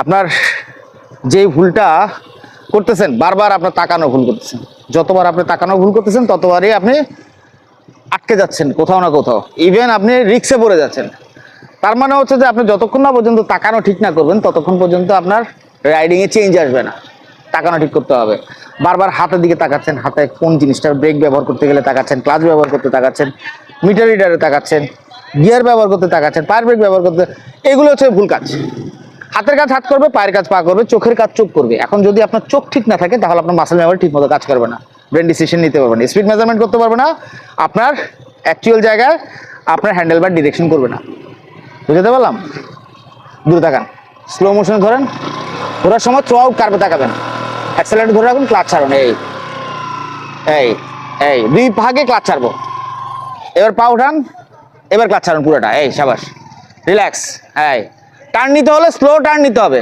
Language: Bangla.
আপনার যে ভুলটা করতেছেন, বারবার আপনার তাকানো ভুল করতেছেন। যতবার আপনি তাকানো ভুল করতেছেন, ততবারই আপনি আটকে যাচ্ছেন কোথাও না কোথাও। ইভেন আপনি রিক্সে পড়ে যাচ্ছেন। তার মানে হচ্ছে যে আপনি যতক্ষণ না পর্যন্ত তাকানো ঠিক না করবেন, ততক্ষণ পর্যন্ত আপনার রাইডিংয়ে চেঞ্জ আসবে না। তাকানো ঠিক করতে হবে। বারবার হাতের দিকে তাকাচ্ছেন, হাতে কোন জিনিসটার ব্রেক ব্যবহার করতে গেলে তাকাচ্ছেন ক্লাচ ব্যবহার করতে তাকাচ্ছেন মিটার রিডারে তাকাচ্ছেন গিয়ার ব্যবহার করতে তাকাচ্ছেন পায়ের ব্রেক ব্যবহার করতে এগুলো হচ্ছে ভুল কাজ। হাতের কাজ হাত করবে, পায়ের কাজ পা করবে, চোখের কাজ চোখ করবে। এখন যদি আপনার চোখ ঠিক না থাকে, তাহলে আপনার মাসেল মেমোরি ঠিক মতো কাজ করবে না। ব্রেন ডিসিশন নিতে পারবে না। স্পিড মেজারমেন্ট করতে পারবে না। আপনার অ্যাকচুয়াল জায়গায় আপনার হ্যান্ডেল বার ডিরেকশন করবে না। বুঝতে পারলাম? দূরে তাকান স্লো মোশনে ধরেন। ঘোরার সময় থ্রু আউট কার্ভে তাকাবেন। অ্যাক্সেলারেট ধরে রাখুন ক্লাচ ছাড়ুন। এই এই এই, দুই ভাগে ক্লাচ ছাড়বো। এবার পা উঠান, এবার ক্লাচ ছাড়ুন পুরোটা। এই, সাবাস। রিল্যাক্স এই। টার্ন নিতে হলে স্লো টার্ন নিতে হবে।